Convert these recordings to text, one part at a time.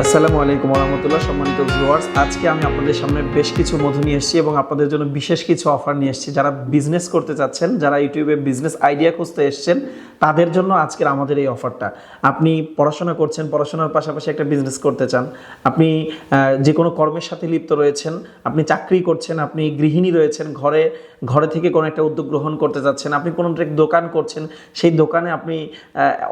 আসসালামু আলাইকুম রহমতুল্লাহ সম্মানিত ভিউয়ার্স আজকে আমি আপনাদের সামনে বেশ কিছু মধু নিয়ে এসেছি এবং আপনাদের জন্য বিশেষ কিছু অফার নিয়ে এসেছি। যারা বিজনেস করতে চাচ্ছেন, যারা ইউটিউবে বিজনেস আইডিয়া খুঁজতে এসেছেন, তাদের জন্য আজকের আমাদের এই অফারটা আপনি পড়াশোনা করছেন, পড়াশোনার পাশাপাশি একটা বিজনেস করতে চান। আপনি যে কোনো কর্মের সাথে লিপ্ত রয়েছেন, আপনি চাকরি করছেন, আপনি গৃহিণী রয়েছেন, ঘরে ঘরে থেকে কোনো একটা উদ্যোগ গ্রহণ করতে যাচ্ছেন, আপনি কোনো একটা দোকান করছেন, সেই দোকানে আপনি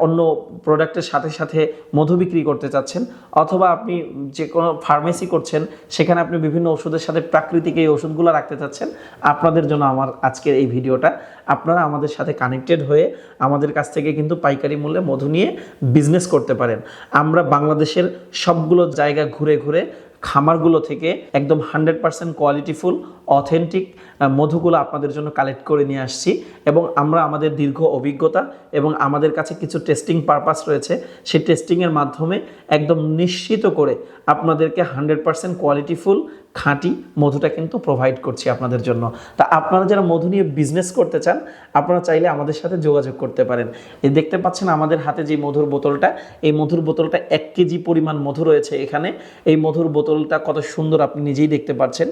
অন্য প্রোডাক্টের সাথে সাথে মধু বিক্রি করতে চাচ্ছেন, অথবা আপনি যে কোনো ফার্মেসি করছেন, সেখানে আপনি বিভিন্ন ওষুধের সাথে প্রাকৃতিক এই ওষুধগুলো রাখতে চাচ্ছেন, আপনাদের জন্য আমার আজকের এই ভিডিওটা। আপনারা আমাদের সাথে কানেক্টেড হয়ে আমাদের কাছ থেকে কিন্তু পাইকারি মূল্যে মধু নিয়ে বিজনেস করতে পারেন। আমরা বাংলাদেশের সবগুলো জায়গা ঘুরে ঘুরে খামারগুলো থেকে একদম হান্ড্রেড পার্সেন্ট কোয়ালিটিফুল অথেন্টিক মধুগুলো আপনাদের জন্য কালেক্ট করে নিয়ে আসছি এবং আমরা আমাদের দীর্ঘ অভিজ্ঞতা এবং আমাদের কাছে কিছু টেস্টিং পারপাস রয়েছে, সেই টেস্টিংয়ের মাধ্যমে একদম নিশ্চিত করে আপনাদেরকে হান্ড্রেড পার্সেন্ট কোয়ালিটিফুল খাঁটি মধুটা কিন্তু প্রোভাইড করছি আপনাদের জন্য। তা আপনারা যারা মধু নিয়ে বিজনেস করতে চান, আপনারা চাইলে আমাদের সাথে যোগাযোগ করতে পারেন। এই দেখতে পাচ্ছেন আমাদের হাতে যে মধুর বোতলটা, এই মধুর বোতলটা এক কেজি পরিমাণ মধু রয়েছে এখানে। এই মধুর বোতলটা কত সুন্দর আপনি নিজেই দেখতে পাচ্ছেন।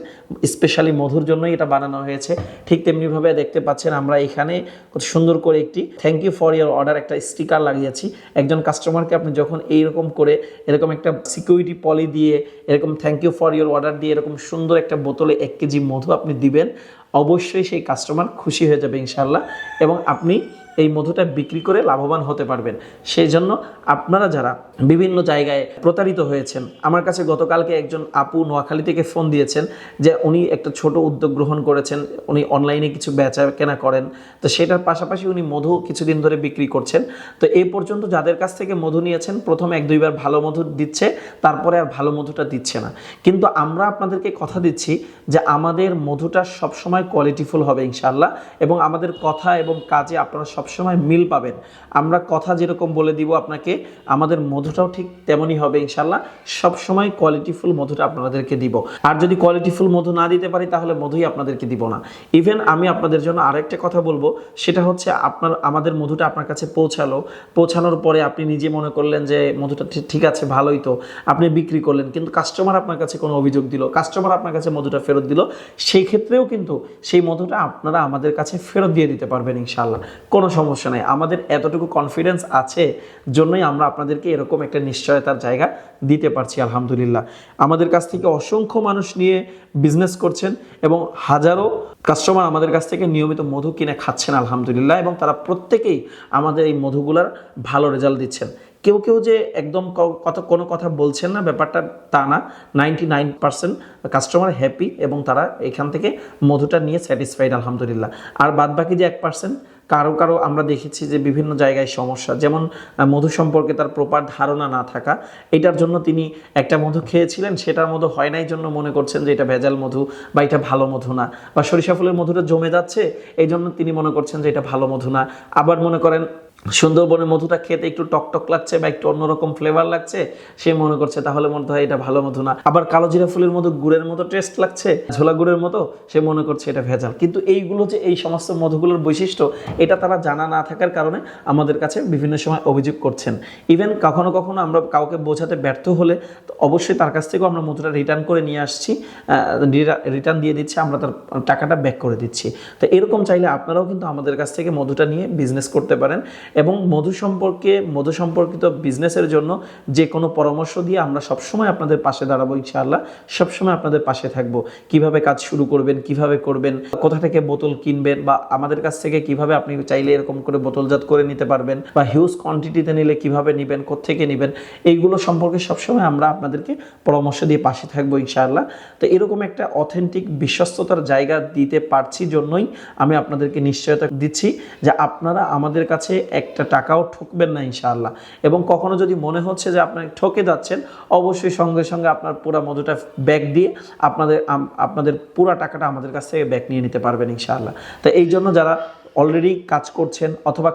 স্পেশালি মধুর জন্যই এটা বানানো হয়েছে। ঠিক তেমনিভাবে দেখতে পাচ্ছেন আমরা এখানে কত সুন্দর করে একটি thank you for your order একটা স্টিকার লাগিয়েছি। একজন কাস্টমারকে আপনি যখন এইরকম করে এরকম একটা সিকিউরিটি পলি দিয়ে, এরকম thank you for your order দিয়ে এরকম সুন্দর একটা বোতলে এক কেজি মধু আপনি দিবেন, অবশ্যই সেই কাস্টমার খুশি হয়ে যাবে ইনশাল্লাহ এবং আপনি এই মধুটা বিক্রি করে লাভবান হতে পারবেন। সেই জন্য আপনারা যারা বিভিন্ন জায়গায় প্রতারিত হয়েছেন, আমার কাছে গতকালকে একজন আপু নোয়াখালী থেকে ফোন দিয়েছেন যে উনি একটা ছোট উদ্যোগ গ্রহণ করেছেন, উনি অনলাইনে কিছু বেচা কেনা করেন। তো সেটার পাশাপাশি উনি মধু কিছুদিন ধরে বিক্রি করছেন। তো এই পর্যন্ত যাদের কাছ থেকে মধু নিয়েছেন, প্রথম এক দুইবার ভালো মধু দিচ্ছে, তারপরে আর ভালো মধুটা দিচ্ছে না। কিন্তু আমরা আপনাদেরকে কথা দিচ্ছি যে আমাদের মধুটা সবসময় কোয়ালিটিফুল হবে ইনশাল্লাহ এবং আমাদের কথা এবং কাজে আপনারা সবসময় মিল পাবেন। আমরা কথা যেরকম বলে দিব আপনাকে, আমাদের মধুটাও ঠিক তেমনই হবে ইনশাল্লাহ সবসময় কোয়ালিটিফুল মধুটা আপনাদেরকে দিব। আর যদি কোয়ালিটিফুল মধু না দিতে পারি, তাহলে মধুই আপনাদেরকে দিব না। ইভেন আমি আপনাদের জন্য আরেকটা কথা বলব, সেটা হচ্ছে আপনার, আমাদের মধুটা আপনার কাছে পৌঁছালো। পৌঁছানোর পরে আপনি নিজে মনে করলেন যে মধুটা ঠিক- আছে, ভালোই তো। আপনি বিক্রি করলেন, কিন্তু কাস্টমার আপনার কাছে কোনো অভিযোগ দিল কাস্টমার আপনার কাছে মধুটা ফেরত দিল। সেই ক্ষেত্রেও কিন্তু সেই মধুটা আপনারা আমাদের কাছে ফেরত দিয়ে দিতে পারবেন ইনশাল্লাহ কোনো সমস্যা নাই। আমাদের এতটুকু কনফিডেন্স আছে জন্যই আমরা আপনাদেরকে এরকম একটা নিশ্চয়তার জায়গা দিতে পারছি, আলহামদুলিল্লাহ। আমাদের কাছ থেকে অসংখ্য মানুষ নিয়ে বিজনেস করছেন এবং হাজারো কাস্টমার আমাদের কাছ থেকে নিয়মিত মধু কিনে খাচ্ছেন, আলহামদুলিল্লাহ, এবং তারা প্রত্যেকেই আমাদের এই মধুগুলার ভালো রেজাল্ট দিচ্ছেন। কেউ কেউ যে একদম ক- কথা কোনো কথা বলছেন না, ব্যাপারটা তা না। Ninety nine percent customer happy এবং তারা এখান থেকে মধুটা নিয়ে স্যাটিসফাইড আলহামদুলিল্লাহ। আর বাদ বাকি যে এক পার্সেন্ট কারও কারও আমরা দেখেছি যে বিভিন্ন জায়গায় সমস্যা। যেমন মধু সম্পর্কে তার প্রপার ধারণা না থাকা, এটার জন্য তিনি একটা মধু খেয়েছিলেন, সেটার মধু হয় নাই জন্য মনে করছেন যে এটা ভেজাল মধু বা এটা ভালো মধু না। বা সরিষা ফুলের মধুটা জমে যাচ্ছে এই জন্য তিনি মনে করছেন যে এটা ভালো মধু না। আবার মনে করেন সুন্দরবনের মধুটা খেতে একটু টকটক লাগছে বা একটু অন্যরকম ফ্লেভার লাগছে, সে মনে করছে তাহলে মনে হয় এটা ভালো মধু না। আবার কালো জিরা ফুলের মধু গুড়ের মতো টেস্ট লাগছে, ঝোলা গুড়ের মতো, সে মনে করছে এটা ভেজাল। কিন্তু এইগুলো যে এই সমস্ত মধুগুলোর বৈশিষ্ট্য, এটা তারা জানা না থাকার কারণে আমাদের কাছে বিভিন্ন সময় অভিযোগ করছেন। ইভেন কখনো কখনো আমরা কাউকে বোঝাতে ব্যর্থ হলে অবশ্যই তার কাছ থেকেও আমরা মধুটা রিটার্ন করে নিয়ে আসছি রিটার্ন দিয়ে দিচ্ছি, আমরা তার টাকাটা ব্যাক করে দিচ্ছি। তো এরকম চাইলে আপনারাও কিন্তু আমাদের কাছ থেকে মধুটা নিয়ে বিজনেস করতে পারেন। এবং মধু সম্পর্কে, মধু সম্পর্কিত বিজনেসের জন্য যে কোনো পরামর্শ দিয়ে আমরা সবসময় আপনাদের পাশে দাঁড়াবো ইনশাআল্লাহ। সবসময় আপনাদের পাশে থাকব। কীভাবে কাজ শুরু করবেন, কীভাবে করবেন, কোথা থেকে বোতল কিনবেন বা আমাদের কাছ থেকে কীভাবে আপনি চাইলে এরকম করে বোতলজাত করে নিতে পারবেন বা হিউজ কোয়ান্টিটিতে নিলে কীভাবে নেবেন কোথেকে নেবেন, এইগুলো সম্পর্কে সবসময় আমরা আপনাদেরকে পরামর্শ দিয়ে পাশে থাকব ইনশাআল্লাহ। তো এরকম একটা অথেন্টিক বিশ্বস্ততার জায়গা দিতে পারছি জন্যই আমি আপনাদেরকে নিশ্চয়তা দিচ্ছি যে আপনারা আমাদের কাছে একটা টাকাও ঠকবেন না ইনশাআল্লাহ। এবং কখনো যদি মনে হচ্ছে যে আপনি ঠকে যাচ্ছেন, অবশ্যই সঙ্গে সঙ্গে আপনার পুরা মধুটা ব্যাগ দিয়ে আপনাদের আপনাদের পুরা টাকাটা আমাদের কাছ থেকে ব্যাগ নিয়ে নিতে পারবেন ইনশাআল্লাহ। তো এই জন্য যারা অলরেডি কাজ করছেন অথবা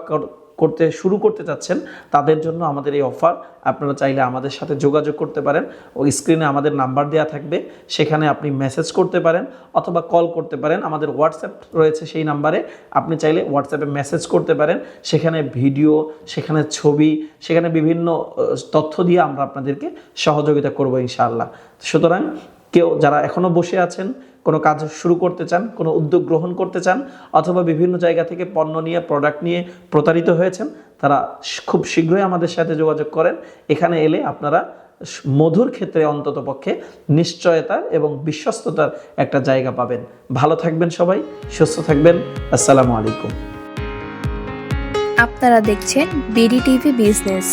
করতে, শুরু করতে চাচ্ছেন, তাদের জন্য আমাদের এই অফার আপনারা চাইলে আমাদের সাথে যোগাযোগ করতে পারেন। ওই স্ক্রিনে আমাদের নাম্বার দেওয়া থাকবে। সেখানে আপনি মেসেজ করতে পারেন অথবা কল করতে পারেন। আমাদের হোয়াটসঅ্যাপ রয়েছে সেই নাম্বারে আপনি চাইলে হোয়াটসঅ্যাপে মেসেজ করতে পারেন। সেখানে ভিডিও সেখানে ছবি, সেখানে বিভিন্ন তথ্য দিয়ে আমরা আপনাদেরকে সহযোগিতা করব ইনশাআল্লাহ। সুতরাং কেউ, যারা এখনও বসে আছেন কোনো কাজ শুরু করতে চান, কোনো উদ্যোগ গ্রহণ করতে চান, অথবা বিভিন্ন জায়গা থেকে পণ্য নিয়ে প্রোডাক্ট নিয়ে প্রতারিত হয়েছেন, তারা খুব শীঘ্রই আমাদের সাথে যোগাযোগ করেন। এখানে এলে আপনারা মধুর ক্ষেত্রে অন্তত পক্ষে নিশ্চয়তা এবং বিশ্বস্ততার একটা জায়গা পাবেন। ভালো থাকবেন সবাই, সুস্থ থাকবেন, আসসালামু আলাইকুম। আপনারা দেখছেন বিডি টিভি বিজনেস।